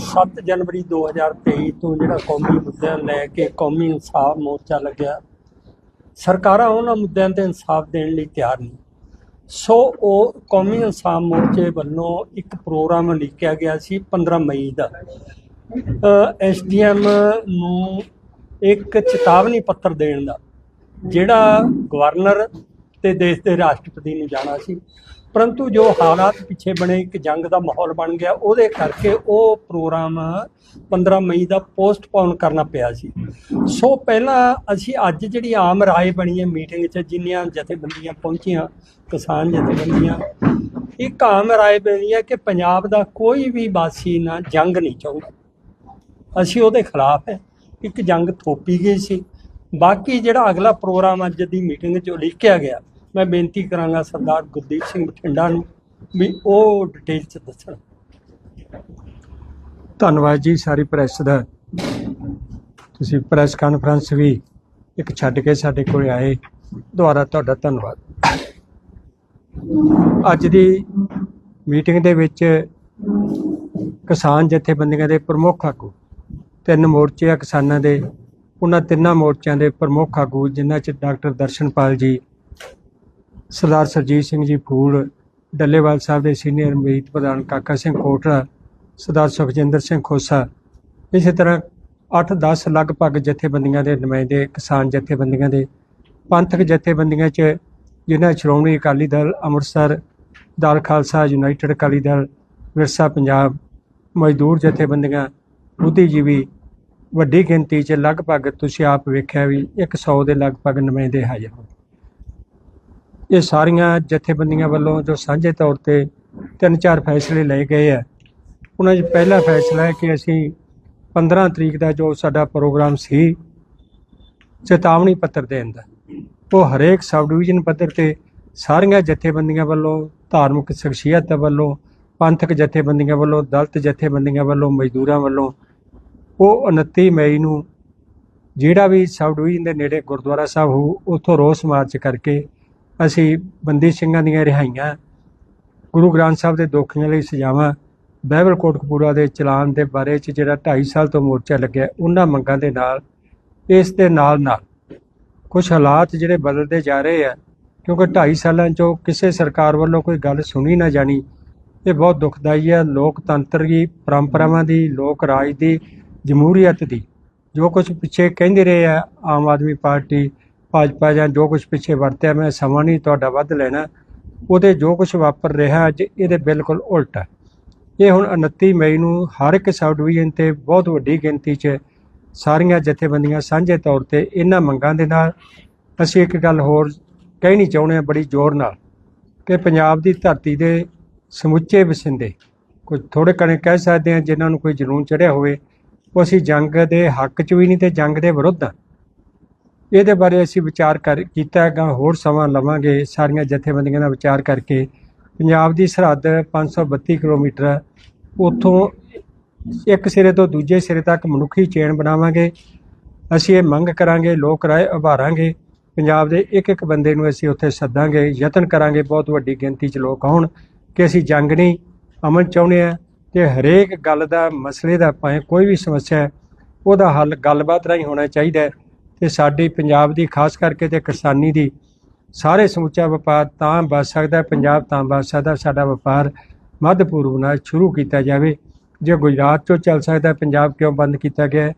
7 ਜਨਵਰੀ 2023 ਤੋਂ ਜਿਹੜਾ ਕੌਮੀ ਮੁੱਦਿਆਂ ਲੈ ਕੇ ਕੌਮੀ ਇਨਸਾਫ ਮੋਰਚਾ ਲੱਗਿਆ। ਸਰਕਾਰਾਂ ਉਹਨਾਂ ਮੁੱਦਿਆਂ ਤੇ ਇਨਸਾਫ ਦੇਣ ਲਈ ਤਿਆਰ ਨਹੀਂ ਸੋ ਉਹ ਕੌਮੀ ਇਨਸਾਫ ਮੋਰਚੇ ਵੱਲੋਂ ਇੱਕ ਪ੍ਰੋਗਰਾਮ ਲਿਖਿਆ ਗਿਆ ਸੀ 15 ਮਈ ਦਾ। ਐਸਡੀਐਮ ਨੂੰ ਇੱਕ ਚੇਤਾਵਨੀ ਪੱਤਰ ਦੇਣ ਦਾ, ਜਿਹੜਾ ਗਵਰਨਰ ਤੇ ਦੇਸ਼ ਦੇ ਰਾਸ਼ਟਰਪਤੀ ਨੂੰ ਜਾਣਾ ਸੀ। ਪਰੰਤੂ ਜੋ ਹਾਲਾਤ ਪਿੱਛੇ ਬਣੇ, ਇੱਕ ਜੰਗ ਦਾ ਮਾਹੌਲ ਬਣ ਗਿਆ, ਉਹਦੇ ਕਰਕੇ ਉਹ ਪ੍ਰੋਗਰਾਮ 15 ਮਈ ਦਾ ਪੋਸਟਪੋਨ ਕਰਨਾ ਪਿਆ ਸੀ। ਸੋ ਪਹਿਲਾਂ ਅਸੀਂ ਅੱਜ ਜਿਹੜੀ ਆਮ ਰਾਏ ਬਣੀ ਹੈ ਮੀਟਿੰਗ 'ਚ, ਜਿੰਨੀਆਂ ਜਥੇਬੰਦੀਆਂ ਪਹੁੰਚੀਆਂ, ਕਿਸਾਨ ਜਥੇਬੰਦੀਆਂ, ਇੱਕ ਆਮ ਰਾਏ ਬਣੀ ਹੈ ਕਿ ਪੰਜਾਬ ਦਾ ਕੋਈ ਵੀ ਵਾਸੀ ਨਾ ਜੰਗ ਨਹੀਂ ਚਾਹੁੰਦਾ। ਅਸੀਂ ਉਹਦੇ ਖਿਲਾਫ ਹੈ। ਇੱਕ ਜੰਗ ਥੋਪੀ ਗਈ ਸੀ। ਬਾਕੀ ਜਿਹੜਾ ਅਗਲਾ ਪ੍ਰੋਗਰਾਮ ਅੱਜ ਦੀ ਮੀਟਿੰਗ 'ਚ ਲਿਖਿਆ ਗਿਆ ਮੈਂ ਬੇਨਤੀ ਕਰਾਂਗਾ ਸਰਦਾਰ ਗੁਰਦੀਪ ਸਿੰਘ ਬਠਿੰਡਾ ਨੂੰ ਵੀ ਉਹ ਡਿਟੇਲ 'ਚ ਦੱਸਣ। ਧੰਨਵਾਦ ਜੀ ਸਾਰੀ ਪ੍ਰੈਸ ਦਾ। ਤੁਸੀਂ ਪ੍ਰੈਸ ਕਾਨਫਰੰਸ ਵੀ ਇੱਕ ਛੱਡ ਕੇ ਸਾਡੇ ਕੋਲ ਆਏ। ਦੁਆਰਾ ਤੁਹਾਡਾ ਧੰਨਵਾਦ। ਅੱਜ ਦੀ ਮੀਟਿੰਗ ਦੇ ਵਿੱਚ ਕਿਸਾਨ ਜਥੇਬੰਦੀਆਂ ਦੇ ਪ੍ਰਮੁੱਖ ਆਗੂ, ਤਿੰਨ ਮੋਰਚੇ ਆ ਕਿਸਾਨਾਂ ਦੇ, ਉਹਨਾਂ ਤਿੰਨਾਂ ਮੋਰਚਿਆਂ ਦੇ ਪ੍ਰਮੁੱਖ ਆਗੂ, ਜਿਨ੍ਹਾਂ 'ਚ ਡਾਕਟਰ ਦਰਸ਼ਨਪਾਲ ਜੀ ਸਰਦਾਰ ਸਰਜੀਤ ਸਿੰਘ ਜੀ ਫੂਲ, ਡੱਲੇਵਾਲ ਸਾਹਿਬ ਦੇ ਸੀਨੀਅਰ ਮੀਤ ਪ੍ਰਧਾਨ ਕਾਕਾ ਸਿੰਘ ਕੋਟਰਾ ਸਰਦਾਰ ਸੁਖਜਿੰਦਰ ਸਿੰਘ ਖੋਸਾ। ਇਸੇ ਤਰ੍ਹਾਂ 8-10 ਲਗਭਗ ਜਥੇਬੰਦੀਆਂ ਦੇ ਨੁਮਾਇੰਦੇ, ਕਿਸਾਨ ਜਥੇਬੰਦੀਆਂ ਦੇ ਪੰਥਕ ਜਥੇਬੰਦੀਆਂ 'ਚ, ਜਿਨ੍ਹਾਂ ਸ਼੍ਰੋਮਣੀ ਅਕਾਲੀ ਦਲ ਅੰਮ੍ਰਿਤਸਰ, ਦਲ ਖਾਲਸਾ, ਯੂਨਾਈਟਿਡ ਅਕਾਲੀ ਦਲ, ਵਿਰਸਾ ਪੰਜਾਬ, ਮਜ਼ਦੂਰ ਜਥੇਬੰਦੀਆਂ ਬੁੱਧੀਜੀਵੀ ਵੱਡੀ ਗਿਣਤੀ 'ਚ ਲਗਭਗ ਤੁਸੀਂ ਆਪ ਵੇਖਿਆ ਵੀ 100 ਦੇ ਲਗਭਗ ਨੁਮਾਇੰਦੇ ਹਾਜ਼ਰ ਹੋਏ ਇਹ ਸਾਰੀਆਂ ਜਥੇਬੰਦੀਆਂ ਵੱਲੋਂ ਜੋ ਸਾਂਝੇ ਤੌਰ ਤੇ ਤਿੰਨ ਚਾਰ ਫੈਸਲੇ ਲਏ ਗਏ ਆ, ਉਹਨਾਂ 'ਚ ਪਹਿਲਾ ਫੈਸਲਾ ਹੈ ਕਿ ਅਸੀਂ 15 ਤਰੀਕ ਦਾ ਜੋ ਸਾਡਾ ਪ੍ਰੋਗਰਾਮ ਸੀ, ਚੇਤਾਵਨੀ ਪੱਤਰ ਦੇਣ ਦਾ। ਉਹ ਹਰੇਕ ਸਬ ਡਿਵੀਜ਼ਨ ਪੱਧਰ ਤੇ ਸਾਰੀਆਂ ਜਥੇਬੰਦੀਆਂ ਵੱਲੋਂ, ਧਾਰਮਿਕ ਸ਼ਖਸੀਅਤ ਵੱਲੋਂ, ਪੰਥਕ ਜਥੇਬੰਦੀਆਂ ਵੱਲੋਂ, ਦਲਤ ਜਥੇਬੰਦੀਆਂ ਵੱਲੋਂ, ਮਜ਼ਦੂਰਾਂ ਵੱਲੋਂ, ਉਹ 29 ਮਈ ਨੂੰ ਜਿਹੜਾ ਵੀ ਸਬ ਡਿਵੀਜ਼ਨ ਦੇ ਨੇੜੇ ਗੁਰਦੁਆਰਾ ਸਾਹਿਬ ਹੋ ਉੱਥੋਂ ਰੋਸ ਮਾਰਚ ਕਰਕੇ ਅਸੀਂ ਬੰਦੀ ਸਿੰਘਾਂ ਦੀਆਂ ਰਿਹਾਈਆਂ, ਗੁਰੂ ਗ੍ਰੰਥ ਸਾਹਿਬ ਦੇ ਦੋਖੀਆਂ ਲਈ ਸਜ਼ਾਵਾਂ ਬਹਿਬਲ ਕੋਟਕਪੂਰਾ ਦੇ ਚਲਾਨ ਦੇ ਬਾਰੇ ਚ ਜਿਹੜਾ 2.5 ਸਾਲ ਤੋਂ ਮੋਰਚਾ ਲੱਗਿਆ, ਉਹਨਾਂ ਮੰਗਾਂ ਦੇ ਨਾਲ, ਇਸ ਦੇ ਨਾਲ ਨਾਲ ਕੁਝ ਹਾਲਾਤ ਜਿਹੜੇ ਬਦਲਦੇ ਜਾ ਰਹੇ ਆ, ਕਿਉਂਕਿ 2.5 ਸਾਲਾਂ ਚੋਂ ਕਿਸੇ ਸਰਕਾਰ ਵੱਲੋਂ ਕੋਈ ਗੱਲ ਸੁਣੀ ਨਾ ਜਾਣੀ, ਇਹ ਬਹੁਤ ਦੁਖਦਾਈ ਹੈ ਲੋਕਤੰਤਰ ਦੀ ਪਰੰਪਰਾਵਾਂ ਦੀ, ਲੋਕ ਰਾਜ ਦੀ ਜਮਹੂਰੀਅਤ ਦੀ, ਜੋ ਕੁਝ ਪਿੱਛੇ ਕਹਿੰਦੇ ਰਹੇ ਆ, ਆਮ ਆਦਮੀ ਪਾਰਟੀ ਭਾਜਪਾ ਜਾਂ ਜੋ ਕੁਝ ਪਿੱਛੇ ਵਰਤਿਆ, ਮੈਂ ਸਮਾਂ ਨਹੀਂ ਤੁਹਾਡਾ ਵੱਧ ਲੈਣਾ। ਉਹਦੇ ਜੋ ਕੁਝ ਵਾਪਰ ਰਿਹਾ ਅੱਜ, ਇਹਦੇ ਬਿਲਕੁਲ ਉਲਟ ਹੈ। ਇਹ ਹੁਣ 29 ਮਈ ਨੂੰ ਹਰ ਇੱਕ ਸਬ ਡਿਵੀਜ਼ਨ ਤੇ ਬਹੁਤ ਵੱਡੀ ਗਿਣਤੀ 'ਚ ਸਾਰੀਆਂ ਜਥੇਬੰਦੀਆਂ ਸਾਂਝੇ ਤੌਰ ਤੇ ਇਹਨਾਂ ਮੰਗਾਂ ਦੇ ਨਾਲ ਅਸੀਂ ਇੱਕ ਗੱਲ ਹੋਰ ਕਹਿਣੀ ਚਾਹੁੰਦੇ ਹਾਂ ਬੜੀ ਜ਼ੋਰ ਨਾਲ, ਕਿ ਪੰਜਾਬ ਦੀ ਧਰਤੀ ਦੇ ਸਮੁੱਚੇ ਵਸਿੰਦੇ ਕੁਝ ਥੋੜੇ ਕਣੇ ਕਹਿ ਸਕਦੇ ਹਾਂ ਜਿਨ੍ਹਾਂ ਨੂੰ ਕੋਈ ਜਨੂਨ ਚੜਿਆ ਹੋਵੇ, ਉਹ ਅਸੀਂ ਜੰਗ ਦੇ ਹੱਕ 'ਚ ਵੀ ਨਹੀਂ ਤੇ ਜੰਗ ਦੇ ਵਿਰੁੱਧ ਹਾਂ। ਇਹਦੇ ਬਾਰੇ ਅਸੀਂ ਵਿਚਾਰ ਕਰ ਕੀਤਾ ਹੈਗਾ, ਹੋਰ ਸਮਾਂ ਲਵਾਂਗੇ ਸਾਰੀਆਂ ਜਥੇਬੰਦੀਆਂ ਦਾ ਵਿਚਾਰ ਕਰਕੇ। ਪੰਜਾਬ ਦੀ ਸਰਹੱਦ 532 ਕਿਲੋਮੀਟਰ ਹੈ। ਉੱਥੋਂ ਇੱਕ ਸਿਰੇ ਤੋਂ ਦੂਜੇ ਸਿਰੇ ਤੱਕ ਮਨੁੱਖੀ ਚੇਨ ਬਣਾਵਾਂਗੇ। ਅਸੀਂ ਇਹ ਮੰਗ ਕਰਾਂਗੇ, ਲੋਕ ਰਾਏ ਉਭਾਰਾਂਗੇ ਪੰਜਾਬ ਦੇ ਇੱਕ ਇੱਕ ਬੰਦੇ ਨੂੰ ਅਸੀਂ ਉੱਥੇ ਸੱਦਾਂਗੇ, ਯਤਨ ਕਰਾਂਗੇ, ਬਹੁਤ ਵੱਡੀ ਗਿਣਤੀ 'ਚ ਲੋਕ ਆਉਣ ਕਿ ਅਸੀਂ ਜੰਗ ਨਹੀਂ ਅਮਨ ਚਾਹੁੰਦੇ ਆ ਕਿ ਹਰੇਕ ਗੱਲ ਦਾ, ਮਸਲੇ ਦਾ, ਭਾਵੇਂ ਕੋਈ ਵੀ ਸਮੱਸਿਆ ਹੈ, ਉਹਦਾ ਹੱਲ ਗੱਲਬਾਤ ਰਾਹੀਂ ਹੋਣਾ ਚਾਹੀਦਾ ਹੈ। ਤੇ ਸਾਡੀ ਪੰਜਾਬ ਦੀ ਖਾਸ ਕਰਕੇ ਤੇ ਕਿਸਾਨੀ ਦੀ ਸਾਰੇ ਸਮੁੱਚਾ ਵਪਾਰ ਤਾਂ ਬਚ ਸਕਦਾ ਪੰਜਾਬ ਤਾਂ ਬਚ ਸਕਦਾ ਸਾਡਾ ਵਪਾਰ ਮੱਧ ਪੂਰਬ ਨਾਲ ਸ਼ੁਰੂ ਕੀਤਾ ਜਾਵੇ। ਜੇ ਗੁਜਰਾਤ ਚੋਂ ਚੱਲ ਸਕਦਾ ਪੰਜਾਬ ਕਿਉਂ ਬੰਦ ਕੀਤਾ ਗਿਆ?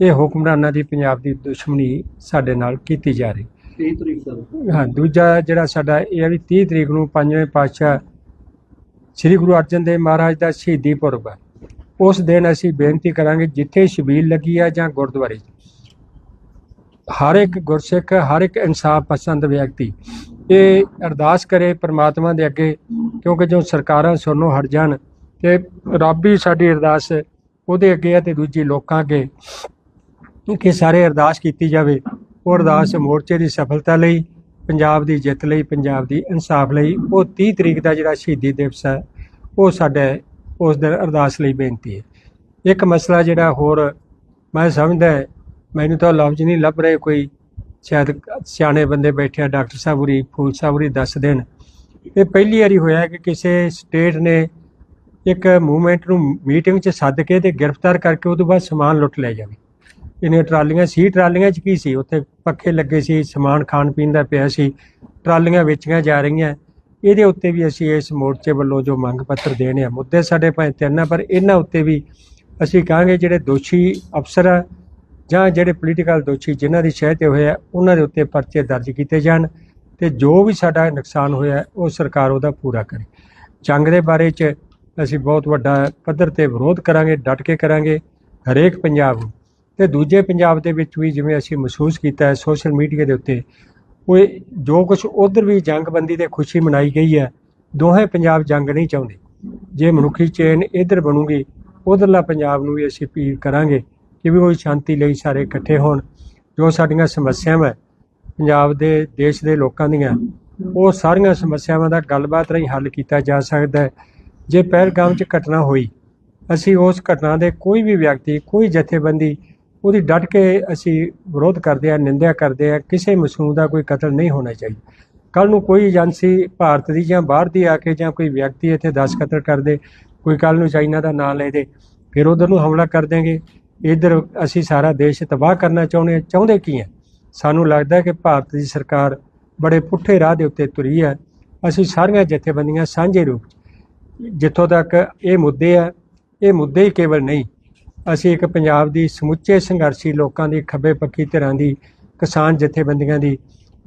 ਇਹ ਹੁਕਮਰਾਨਾਂ ਦੀ ਪੰਜਾਬ ਦੀ ਦੁਸ਼ਮਣੀ ਸਾਡੇ ਨਾਲ ਕੀਤੀ ਜਾ ਰਹੀ। 30 ਤਰੀਕ ਦਾ ਹਾਂ ਦੂਜਾ ਜਿਹੜਾ ਸਾਡਾ ਇਹ ਹੈ ਵੀ 30 ਤਰੀਕ ਨੂੰ ਪੰਜਵੇਂ ਪਾਤਸ਼ਾਹ ਸ੍ਰੀ ਗੁਰੂ ਅਰਜਨ ਦੇਵ ਮਹਾਰਾਜ ਦਾ ਸ਼ਹੀਦੀ ਪੁਰਬ ਹੈ। ਉਸ ਦਿਨ ਅਸੀਂ ਬੇਨਤੀ ਕਰਾਂਗੇ ਜਿੱਥੇ ਸ਼ਬੀਲ ਲੱਗੀ ਹੈ ਜਾਂ ਗੁਰਦੁਆਰੇ ਹਰ ਇੱਕ ਗੁਰਸਿੱਖ, ਹਰ ਇੱਕ ਇਨਸਾਫ ਪਸੰਦ ਵਿਅਕਤੀ, ਇਹ ਅਰਦਾਸ ਕਰੇ ਪ੍ਰਮਾਤਮਾ ਦੇ ਅੱਗੇ, ਕਿਉਂਕਿ ਜੋ ਸਰਕਾਰਾਂ ਸੁਣਨੋਂ ਹਟ ਜਾਣ, ਤੇ ਰੱਬ ਹੀ ਸਾਡੀ ਅਰਦਾਸ ਉਹਦੇ ਅੱਗੇ ਹੈ ਤੇ ਦੂਜੀ ਲੋਕਾਂ ਅੱਗੇ, ਕਿ ਸਾਰੇ ਅਰਦਾਸ ਕੀਤੀ ਜਾਵੇ। ਉਹ ਅਰਦਾਸ ਮੋਰਚੇ ਦੀ ਸਫਲਤਾ ਲਈ, ਪੰਜਾਬ ਦੀ ਜਿੱਤ ਲਈ, ਪੰਜਾਬ ਦੀ ਇਨਸਾਫ ਲਈ, ਉਹ 30 ਤਰੀਕ ਦਾ ਜਿਹੜਾ ਸ਼ਹੀਦੀ ਦਿਵਸ ਹੈ, ਉਹ ਸਾਡੇ ਉਸ ਦਿਨ ਅਰਦਾਸ ਲਈ ਬੇਨਤੀ ਹੈ। ਇੱਕ ਮਸਲਾ ਜਿਹੜਾ ਹੋਰ ਮੈਂ ਸਮਝਦਾ ਮੈਨੂੰ ਤਾਂ ਲਫ਼ਜ਼ ਨਹੀਂ ਲੱਭ ਰਹੇ ਕੋਈ ਸ਼ਾਇਦ ਸਿਆਣੇ ਬੰਦੇ ਬੈਠੇ ਆ, ਡਾਕਟਰ ਸਾਹਿਬ ਉਰੀ ਫੂਲ ਸਾਹਿਬ ਉਰੀ ਦੱਸ ਦੇਣ। ਇਹ ਪਹਿਲੀ ਵਾਰੀ ਹੋਇਆ ਕਿ ਕਿਸੇ ਸਟੇਟ ਨੇ ਇੱਕ ਮੂਵਮੈਂਟ ਨੂੰ ਮੀਟਿੰਗ 'ਚ ਸੱਦ ਕੇ ਤੇ ਗ੍ਰਿਫਤਾਰ ਕਰਕੇ ਉਹ ਤੋਂ ਬਾਅਦ ਸਮਾਨ ਲੁੱਟ ਲੈ ਜਾਵੇ। ਇਹਨੀਆਂ ਟਰਾਲੀਆਂ ਸੀ, ਟਰਾਲੀਆਂ 'ਚ ਕੀ ਸੀ? ਉੱਥੇ ਪੱਖੇ ਲੱਗੇ ਸੀ, ਸਮਾਨ ਖਾਣ ਪੀਣ ਦਾ ਪਿਆ ਸੀ, ਟਰਾਲੀਆਂ ਵੇਚੀਆਂ ਜਾ ਰਹੀਆਂ। ਇਹਦੇ ਉੱਤੇ ਵੀ ਅਸੀਂ ਇਸ ਮੋਰਚੇ ਵੱਲੋਂ ਜੋ ਮੰਗ ਪੱਤਰ ਦੇਣੇ ਆ, ਮੁੱਦੇ ਸਾਡੇ ਭਾਵੇਂ ਤਿੰਨ ਆ, ਪਰ ਇਹਨਾਂ ਉੱਤੇ ਵੀ ਅਸੀਂ ਕਹਾਂਗੇ ਜਿਹੜੇ ਦੋਸ਼ੀ ਅਫਸਰ ਆ ਜਾਂ ਜਿਹੜੇ ਪੋਲੀਟੀਕਲ ਦੋਸ਼ੀ ਜਿਨ੍ਹਾਂ ਦੀ ਸ਼ਹਿ ਤੇ ਹੋਏ ਆ, ਉਹਨਾਂ ਦੇ ਉੱਤੇ ਪਰਚੇ ਦਰਜ ਕੀਤੇ ਜਾਣ ਤੇ ਜੋ ਵੀ ਸਾਡਾ ਨੁਕਸਾਨ ਹੋਇਆ ਉਹ ਸਰਕਾਰ ਉਹਦਾ ਪੂਰਾ ਕਰੇ। ਜੰਗ ਦੇ ਬਾਰੇ ਚ ਅਸੀਂ ਬਹੁਤ ਵੱਡਾ ਪੱਧਰ ਤੇ ਵਿਰੋਧ ਕਰਾਂਗੇ, ਡਟ ਕੇ ਕਰਾਂਗੇ, ਹਰੇਕ ਪੰਜਾਬ ਨੂੰ। ਤੇ ਦੂਜੇ ਪੰਜਾਬ ਦੇ ਵਿੱਚ ਵੀ ਜਿਵੇਂ ਅਸੀਂ ਮਹਿਸੂਸ ਕੀਤਾ ਹੈ ਸੋਸ਼ਲ ਮੀਡੀਆ ਦੇ ਉੱਤੇ ਉਹ ਜੋ ਕੁਝ ਉਧਰ ਵੀ ਜੰਗਬੰਦੀ ਤੇ ਖੁਸ਼ੀ ਮਨਾਈ ਗਈ ਹੈ, ਦੋਹੇ ਪੰਜਾਬ ਜੰਗ ਨਹੀਂ ਚਾਹੁੰਦੇ। ਜੇ ਮਨੁੱਖੀ ਚੇਨ ਇਧਰ ਬਣੂਗੀ, ਉਧਰਲਾ ਪੰਜਾਬ ਨੂੰ ਵੀ ਅਸੀਂ ਅਪੀਲ ਕਰਾਂਗੇ ਕਿ ਵੀ ਉਹ ਸ਼ਾਂਤੀ ਲਈ ਸਾਰੇ ਇਕੱਠੇ ਹੋਣ, ਜੋ ਸਾਡੀਆਂ ਸਮੱਸਿਆਵਾਂ ਪੰਜਾਬ ਦੇ ਦੇਸ਼ ਦੇ ਲੋਕਾਂ ਦੀਆਂ, ਉਹ ਸਾਰੀਆਂ ਸਮੱਸਿਆਵਾਂ ਦਾ ਗੱਲਬਾਤ ਰਾਹੀਂ ਹੱਲ ਕੀਤਾ ਜਾ ਸਕਦਾ ਹੈ। ਜੇ ਪਹਿਲਗਾਮ 'ਚ ਘਟਨਾ ਹੋਈ, ਅਸੀਂ ਉਸ ਘਟਨਾ ਦੇ ਕੋਈ ਵੀ ਵਿਅਕਤੀ, ਕੋਈ ਜਥੇਬੰਦੀ, ਉਹਦੀ ਡਟ ਕੇ ਅਸੀਂ ਵਿਰੋਧ ਕਰਦੇ ਹਾਂ, ਨਿੰਦਿਆ ਕਰਦੇ ਹਾਂ, ਕਿਸੇ ਮਾਸੂਮ ਦਾ ਕੋਈ ਕਤਲ ਨਹੀਂ ਹੋਣਾ ਚਾਹੀਦਾ। ਕੱਲ ਨੂੰ ਕੋਈ ਏਜੰਸੀ ਭਾਰਤ ਦੀ ਜਾਂ ਬਾਹਰ ਦੀ ਆ ਕੇ ਜਾਂ ਕੋਈ ਵਿਅਕਤੀ ਇੱਥੇ 10 ਕਤਲ ਕਰ ਦੇ ਕੋਈ ਕੱਲ ਨੂੰ ਚਾਈਨਾ ਦਾ ਨਾਂ ਲੈ ਦੇ, ਫਿਰ ਉਧਰ ਨੂੰ ਹਮਲਾ ਕਰ ਦੇਂਗੇ ਇਧਰ ਅਸੀਂ ਸਾਰਾ ਦੇਸ਼ ਤਬਾਹ ਕਰਨਾ ਚਾਹੁੰਦੇ ਹਾਂ। ਚਾਹੁੰਦੇ ਕੀ ਹੈ? ਸਾਨੂੰ ਲੱਗਦਾ ਕਿ ਭਾਰਤ ਦੀ ਸਰਕਾਰ ਬੜੇ ਪੁੱਠੇ ਰਾਹ ਦੇ ਉੱਤੇ ਤੁਰੀ ਹੈ। ਅਸੀਂ ਸਾਰੀਆਂ ਜਥੇਬੰਦੀਆਂ ਸਾਂਝੇ ਰੂਪ 'ਚ, ਜਿੱਥੋਂ ਤੱਕ ਇਹ ਮੁੱਦੇ ਆ, ਇਹ ਮੁੱਦੇ ਹੀ ਕੇਵਲ ਨਹੀਂ। ਅਸੀਂ ਇੱਕ ਪੰਜਾਬ ਦੀ ਸਮੁੱਚੇ ਸੰਘਰਸ਼ੀ ਲੋਕਾਂ ਦੀ ਖੱਬੇ ਪੱਕੀ ਧਿਰਾਂ ਦੀ, ਕਿਸਾਨ ਜਥੇਬੰਦੀਆਂ ਦੀ,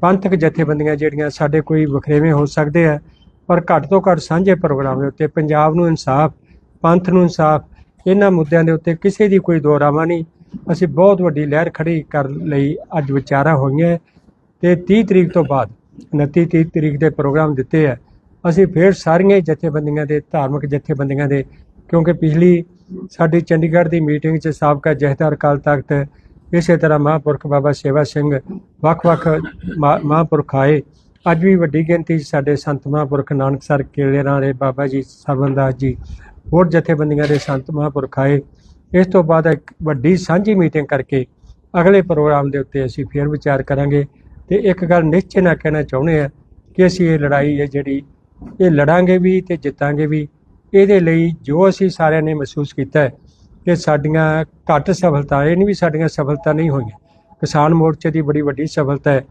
ਪੰਥਕ ਜਥੇਬੰਦੀਆਂ ਜਿਹੜੀਆਂ ਸਾਡੇ ਕੋਈ ਵਖਰੇਵੇਂ ਹੋ ਸਕਦੇ ਆ, ਪਰ ਘੱਟ ਤੋਂ ਘੱਟ ਸਾਂਝੇ ਪ੍ਰੋਗਰਾਮ ਦੇ ਉੱਤੇ ਪੰਜਾਬ ਨੂੰ ਇਨਸਾਫ, ਪੰਥ ਨੂੰ ਇਨਸਾਫ ਇਹਨਾਂ ਮੁੱਦਿਆਂ ਦੇ ਉੱਤੇ ਕਿਸੇ ਦੀ ਕੋਈ ਦੋਰਾਵਾ ਨਹੀਂ। ਅਸੀਂ ਬਹੁਤ ਵੱਡੀ ਲਹਿਰ ਖੜੀ ਕਰਨ ਲਈ। ਅੱਜ ਵਿਚਾਰਾਂ ਹੋਈਆਂ ਤੇ 30 ਤਰੀਕ ਤੋਂ ਬਾਅਦ 29 30 ਤਰੀਕ ਦੇ ਪ੍ਰੋਗਰਾਮ ਦਿੱਤੇ ਆ। ਅਸੀਂ ਫਿਰ ਸਾਰੀਆਂ ਜਥੇਬੰਦੀਆਂ ਦੇ, ਧਾਰਮਿਕ ਜਥੇਬੰਦੀਆਂ ਦੇ, ਕਿਉਂਕਿ ਪਿਛਲੀ ਸਾਡੀ ਚੰਡੀਗੜ੍ਹ ਦੀ ਮੀਟਿੰਗ 'ਚ ਸਾਬਕਾ ਜਥੇਦਾਰ ਅਕਾਲ ਤਖਤ, ਇਸੇ ਤਰ੍ਹਾਂ ਮਹਾਂਪੁਰਖ ਬਾਬਾ ਸੇਵਾ ਸਿੰਘ, ਵੱਖ-ਵੱਖ ਮਹਾਂਪੁਰਖ ਆਏ। ਅੱਜ ਵੀ ਵੱਡੀ ਗਿਣਤੀ 'ਚ ਸਾਡੇ ਸੰਤ ਮਹਾਂਪੁਰਖ ਨਾਨਕ ਨਾਨਕਸਰ ਕੇਲੇਰਾਂ ਵਾਲੇ ਬਾਬਾ ਜੀ, ਸਰਵਨਦਾਸ ਜੀ ਹੋਰ ਜਥੇਬੰਦੀਆਂ ਦੇ ਸੰਤ ਮਹਾਂਪੁਰਖ ਆਏ। ਇਸ ਤੋਂ ਬਾਅਦ ਇੱਕ ਵੱਡੀ ਸਾਂਝੀ ਮੀਟਿੰਗ ਕਰਕੇ ਅਗਲੇ ਪ੍ਰੋਗਰਾਮ ਦੇ ਉੱਤੇ ਅਸੀਂ ਫੇਰ ਵਿਚਾਰ ਕਰਾਂਗੇ ਤੇ ਇੱਕ ਗੱਲ ਨਿਸ਼ਚੈ ਨਾਲ ਕਹਿਣਾ ਚਾਹੁੰਦੇ ਆ ਕਿ ਅਸੀਂ ਇਹ ਲੜਾਈ ਹੈ ਜਿਹੜੀ, ਇਹ ਲੜਾਂਗੇ ਵੀ ਤੇ ਜਿੱਤਾਂਗੇ ਵੀ। ਇਹਦੇ ਲਈ ਜੋ ਅਸੀਂ ਸਾਰਿਆਂ ਨੇ ਮਹਿਸੂਸ ਕੀਤਾ ਹੈ ਕਿ ਸਾਡੀਆਂ ਘੱਟ ਸਫਲਤਾ, ਇਹ ਨਹੀਂ ਵੀ ਸਾਡੀਆਂ ਸਫਲਤਾ ਨਹੀਂ ਹੋਈਆਂ। ਕਿਸਾਨ ਮੋਰਚੇ ਦੀ ਬੜੀ ਵੱਡੀ ਸਫਲਤਾ ਹੈ।